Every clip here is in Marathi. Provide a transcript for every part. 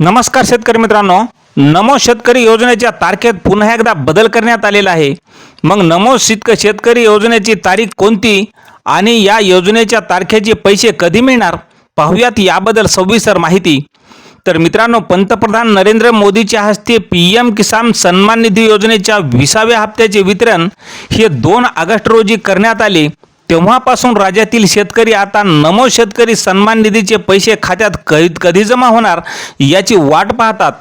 नमस्कार शेतकरी मित्रांनो. नमो शेतकरी योजनेच्या तारखेत पुन्हा एकदा बदल करण्यात आलेला आहे. मग नमो शेतक शेतकरी योजनेची तारीख कोणती आणि या योजनेच्या तारखेचे पैसे कधी मिळणार? पाहूयात याबद्दल सविस्तर माहिती. तर मित्रांनो पंतप्रधान नरेंद्र मोदीच्या हस्ते पी एम किसान सन्मान निधी योजनेच्या विसाव्या हप्त्याचे वितरण हे दोन ऑगस्ट रोजी करण्यात आले. तेव्हापासून राज्यातील शेतकरी आता नमो शेतकरी सन्मान निधीचे पैसे खात्यात कधी कधी जमा होणार याची वाट पाहतात.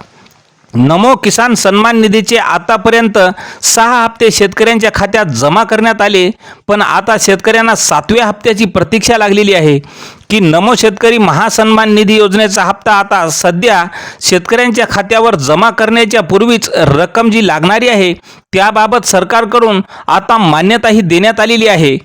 नमो किसान सन्मान निधीचे आतापर्यंत सहा हप्ते शेतकऱ्यांच्या खात्यात जमा करण्यात आले पण आता शेतकऱ्यांना सातव्या हप्त्याची प्रतीक्षा लागलेली आहे की नमो शेतकरी महासन्मान निधी योजनेचा हप्ता आता सध्या शेतकऱ्यांच्या खात्यावर जमा करण्याच्या पूर्वीच रक्कम जी लागणारी आहे त्याबाबत सरकारकडून आता मान्यताही देण्यात आलेली आहे.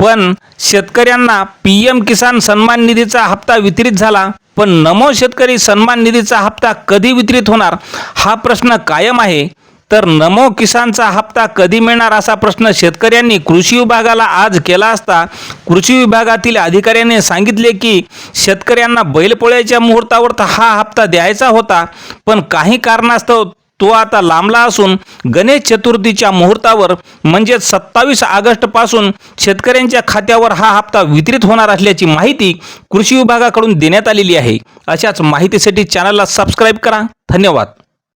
पण शेतकऱ्यांना पी एम किसान सन्मान निधीचा हप्ता वितरित झाला. पण नमो शेतकरी सन्मान निधीचा हप्ता कधी वितरित होणार? हा प्रश्न कायम आहे. तर नमो किसानचा हप्ता कधी मिळणार असा प्रश्न शेतकऱ्यांनी कृषी विभागाला आज केला असता कृषी विभागातील अधिकाऱ्यांनी सांगितले की शेतकऱ्यांना बैलपोळ्याच्या मुहूर्तावर तर हा हप्ता द्यायचा होता पण काही कारणास्तव तो आता लांबला असून गणेश चतुर्थीच्या मुहूर्तावर म्हणजेच सत्तावीस ऑगस्टपासून शेतकऱ्यांच्या खात्यावर हा हप्ता वितरित होणार असल्याची माहिती कृषी विभागाकडून देण्यात आलेली आहे. अशाच माहितीसाठी चॅनलला सबस्क्राईब करा. धन्यवाद.